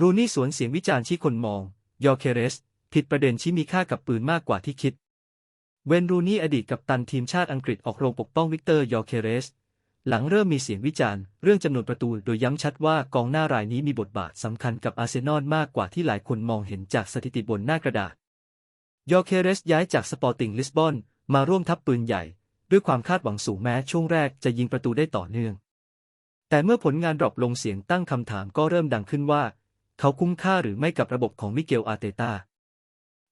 รูนี่สวนเสียงวิจารณ์ชี้คนมอง ยอร์เคเรส ผิดประเด็นชี้มีค่ากับปืนมากกว่าที่คิด เวนรูนี่อดีตกัปตันทีมชาติอังกฤษออกโรงปกป้องวิกเตอร์ยอร์เคเรส หลังเริ่มมีเสียงวิจารณ์ เรื่องจำนวนประตูโดยย้ำชัดว่ากองหน้ารายนี้มีบทบาทสำคัญกับอาร์เซนอลมากกว่าที่หลายคนมองเห็นจากสถิติบนหน้ากระดาษ ยอร์เคเรสย้ายจากสปอร์ติงลิสบอนมาร่วมทัพปืนใหญ่ ด้วยความคาดหวังสูงแม้ช่วงแรกจะยิงประตูได้ต่อเนื่อง แต่เมื่อผลงานดรอปลงเสียงตั้งคำถามก็เริ่มดังขึ้นว่า เขาคุ้มค่าหรือไม่กับระบบของมิเกลอาเตตา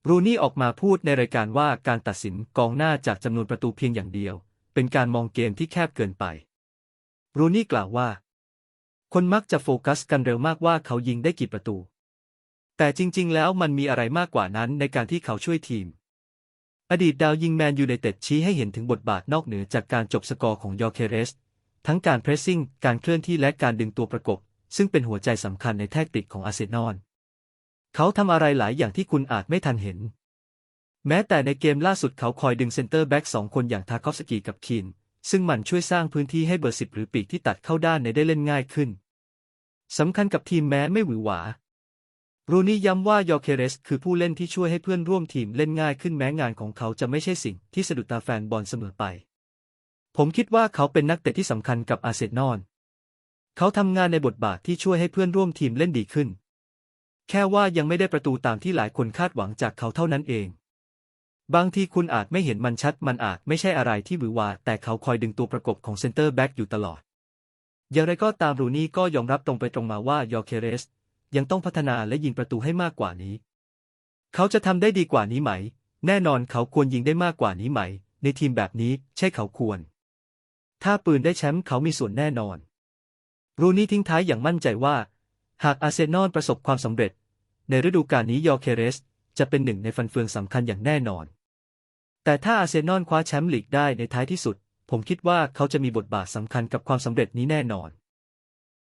รูนี่ออกมาพูดในรายการว่าการตัดสินกองหน้าจากจำนวนประตูเพียงอย่างเดียว เป็นการมองเกมที่แคบเกินไป รูนี่กล่าวว่า คนมักจะโฟกัสกันเร็วมากว่าเขายิงได้กี่ประตู แต่จริงๆ แล้วมันมีอะไรมากกว่านั้นในการที่เขาช่วยทีม อดีตดาวยิงแมนยูไนเต็ดชี้ให้เห็นถึงบทบาทนอกเหนือจากการจบสกอร์ของยอร์เคเรส ทั้งการเพรสซิ่ง การเคลื่อนที่และการดึงตัวประกบ ซึ่งเป็นหัวใจสำคัญในแทคติกของอาร์เซนอล เขาทำอะไรหลายอย่างที่คุณอาจไม่ทันเห็น แม้แต่ในเกมล่าสุดเขาคอยดึงเซนเตอร์แบ็กสองคนอย่างทาคอฟสกีกับคีนซึ่งมันช่วยสร้างพื้นที่ให้เบอร์สิบหรือปีกที่ตัดเข้าด้านในได้เล่นง่ายขึ้นสำคัญกับทีมแม้ไม่หวือหวารูนี่ย้ำว่ายอร์เคเรส คือผู้เล่นที่ช่วยให้เพื่อนร่วมทีมเล่นง่ายขึ้นแม้งานของเขาจะไม่ใช่สิ่งที่สะดุดตาแฟนบอลเสมอไป ผมคิดว่าเขาเป็นนักเตะที่สำคัญกับอาร์เซนอล เขาทำงานในบทบาทที่ช่วยให้เพื่อนร่วมทีมเล่นดีขึ้น แค่ว่ายังไม่ได้ประตูตามที่หลายคนคาดหวังจากเขาเท่านั้นเอง บางทีคุณอาจไม่เห็นมันชัด มันอาจไม่ใช่อะไรที่หวือหวาแต่เขาคอยดึงตัวประกบของเซนเตอร์แบ็กอยู่ตลอด อย่างไรก็ตามรูนี่ก็ยอมรับตรงไปตรงมาว่ายอร์เคเรส ยังต้องพัฒนาและยิงประตูให้มากกว่านี้ เขาจะทำได้ดีกว่านี้ไหม แน่นอนเขาควรยิงได้มากกว่านี้ไหม ในทีมแบบนี้ใช่เขาควร ถ้าปืนได้แชมป์เขามีส่วนแน่นอน รูนี่ทิ้งท้ายอย่างมั่นใจว่า หากอาร์เซนอลประสบความสำเร็จ ในฤดูกาลนี้ยอร์เคเรส จะเป็นหนึ่งในฟันเฟืองสำคัญอย่างแน่นอน แต่ถ้าอาร์เซนอลคว้าแชมป์ลีกได้ในท้ายที่สุด ผมคิดว่าเขาจะมีบทบาทสำคัญกับความสำเร็จนี้แน่นอน